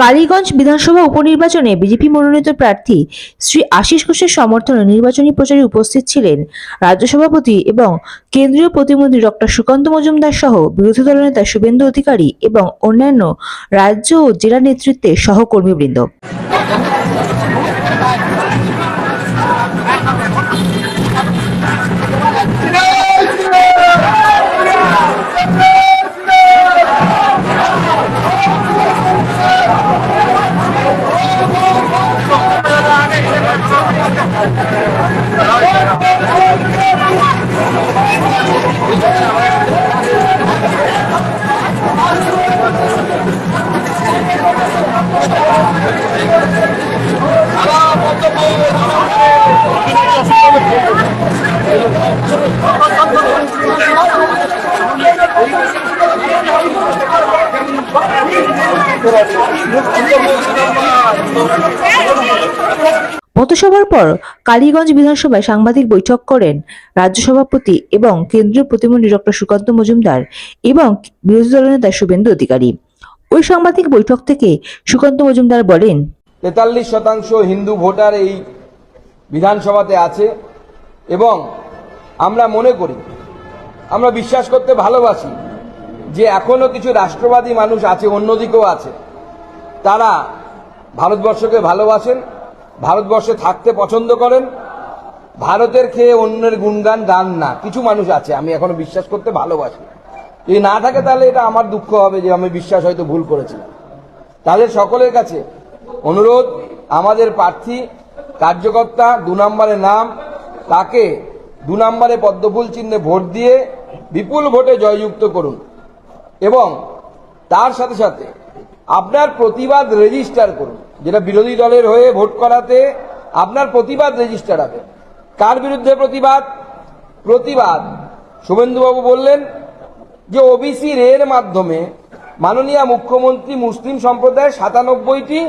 কালীগঞ্জ বিধানসভা উপনির্বাচনে বিজেপি মনোনীত প্রার্থী শ্রী আশিস ঘোষের সমর্থনে নির্বাচনী প্রচারে উপস্থিত ছিলেন রাজ্য সভাপতি এবং কেন্দ্রীয় প্রতিমন্ত্রী ডক্টর সুকান্ত মজুমদার সহ বিরোধী দলনেতা শুভেন্দু অধিকারী এবং অন্যান্য রাজ্য ও জেলা নেতৃত্বের সহকর্মীবৃন্দ। পথসভার পর কালীগঞ্জ বিধানসভায় সাংবাদিক বৈঠক করেন রাজ্য সভাপতি এবং কেন্দ্রীয় প্রতিমন্ত্রী ডক্টর সুকান্ত মজুমদার এবং বিরোধী দলনেতা শুভেন্দু অধিকারী। ওই সাংবাদিক বৈঠক থেকে সুকান্ত মজুমদার বলেন, তেতাল্লিশ শতাংশ হিন্দু ভোটার এই বিধানসভাতে আছে এবং আমরা মনে করি, আমরা বিশ্বাস করতে ভালোবাসি যে এখনও কিছু রাষ্ট্রবাদী মানুষ আছে, অন্যদিকেও আছে। তারা ভারতবর্ষকে ভালোবাসেন, ভারতবর্ষে থাকতে পছন্দ করেন, ভারতের খেয়ে অন্যের গুণগান গান না। কিছু মানুষ আছে, আমি এখনও বিশ্বাস করতে ভালোবাসি। যদি না থাকে তাহলে এটা আমার দুঃখ হবে যে আমি বিশ্বাস হয়তো ভুল করেছিলাম। তাদের সকলের কাছে অনুরোধ, আমাদের প্রার্থী কার্যকর্তা দু নম্বরে নাম, তাকে দু নম্বরে পদ্মফুল চিহ্নে ভোট দিয়ে বিপুল ভোটে জয়যুক্ত করুন। এবং তার সাথে সাথে আপনার প্রতিবাদ রেজিস্টার করুন। যেটা বিরোধী দলের হয়ে ভোট করাতে আপনার প্রতিবাদ রেজিস্টার হবে। কার বিরুদ্ধে প্রতিবাদ? প্রতিবাদ শুভেন্দুবাবু বললেন যে ওবিসি এর মাধ্যমে মাননীয় মুখ্যমন্ত্রী মুসলিম সম্প্রদায়ের সাতানব্বইটি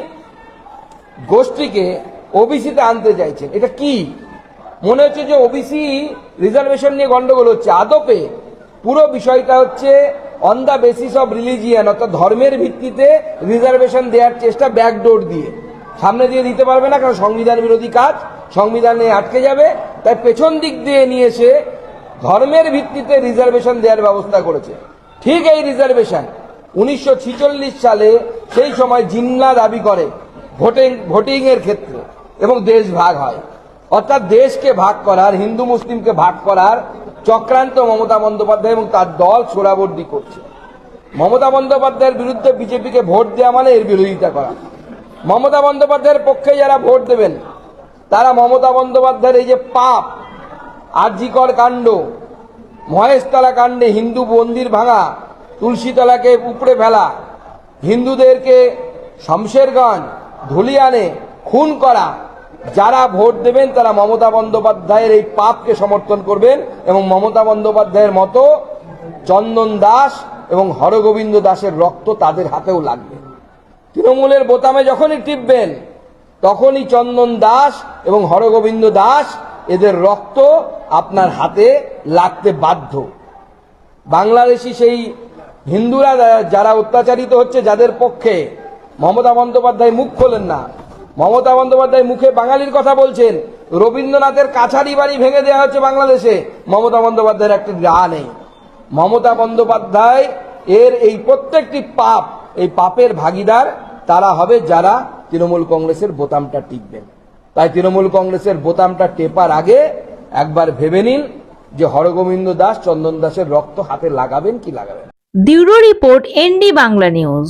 গোষ্ঠীকে ওবিসিতে আনতে চাইছেন। এটা কি? মনে হচ্ছে যে ওবিসি রিজার্ভেশন নিয়ে গন্ডগোল হচ্ছে। আদপে পুরো বিষয়টা হচ্ছে on the basis of religion অর্থাৎ ধর্মের ভিত্তিতে রিজার্ভেশন দেওয়ার চেষ্টা ব্যাকডোর দিয়ে। সামনে দিয়ে দিতে পারবে না, কারণ সংবিধান বিরোধী কাজ, সংবিধানে আটকে যাবে। তাই পেছন দিক দিয়ে নিয়ে এসে ধর্মের ভিত্তিতে রিজার্ভেশন দেওয়ার ব্যবস্থা করেছে। ঠিক এই রিজার্ভেশন উনিশশো ছেচল্লিশ সালে সেই সময় জিমলা দাবি করে ভোটিং ভোটিং এর ক্ষেত্রে। এবং দেশ ভাগ হয়। অর্থাৎ দেশকে ভাগ করার, হিন্দু মুসলিমকে ভাগ করার চক্রান্ত মমতা বন্দ্যোপাধ্যায় এবং তার দল সোরাবর্দি করছে। মমতা বন্দ্যোপাধ্যায়ের বিরুদ্ধে বিজেপিকে ভোট দেওয়া মানে এর বিরোধিতা করা। মমতা বন্দ্যোপাধ্যায়ের পক্ষে যারা ভোট দেবেন, তারা মমতা বন্দ্যোপাধ্যায়ের এই যে পাপ, আরজিকর কাণ্ড, মহেশতলা কাণ্ডে হিন্দু মন্দির ভাঙা, তুলসীতলাকে উপড়ে ফেলা, হিন্দুদেরকে শমশেরগঞ্জ, ধুলিয়ানে খুন করা যারা ভোট দেবেন তারা মমতা বন্দ্যোপাধ্যায়ের এই পাপকে সমর্থন করবেন এবং মমতা বন্দ্যোপাধ্যায়ের মতো চন্দন দাস এবং হরগোবিন্দ দাসের রক্ত তাদের হাতেও লাগবে। তৃণমূলের বোতামে যখনই টিপবেন, তখনই চন্দন দাস এবং হরগোবিন্দ দাস এদের রক্ত আপনার হাতে লাগতে বাধ্য। বাংলাদেশি সেই হিন্দুরা যারা অত্যাচারিত হচ্ছে, যাদের পক্ষে মমতা বন্দ্যোপাধ্যায় মুখ খোলেন না মমতা বন্দ্যোপাধ্যায় মুখে বাঙালির কথা বলছেন। রবীন্দ্রনাথের কাছারি বাড়ি ভেঙে দেওয়া হচ্ছে বাংলাদেশে। মমতা বন্দ্যোপাধ্যায়ের একটি রা নেই। মমতা বন্দ্যোপাধ্যায় এর এই প্রত্যেকটি পাপ, এই পাপের ভাগিদার তারা হবে যারা তৃণমূল কংগ্রেসের বোতামটা টিপবেন। তাই তৃণমূল কংগ্রেসের বোতামটা টেপার আগে একবার ভেবে নিন যে হরগোবিন্দ দাস, চন্দন দাসের রক্ত হাতে লাগাবেন কি লাগাবেন। Bureau report ND Bangla news.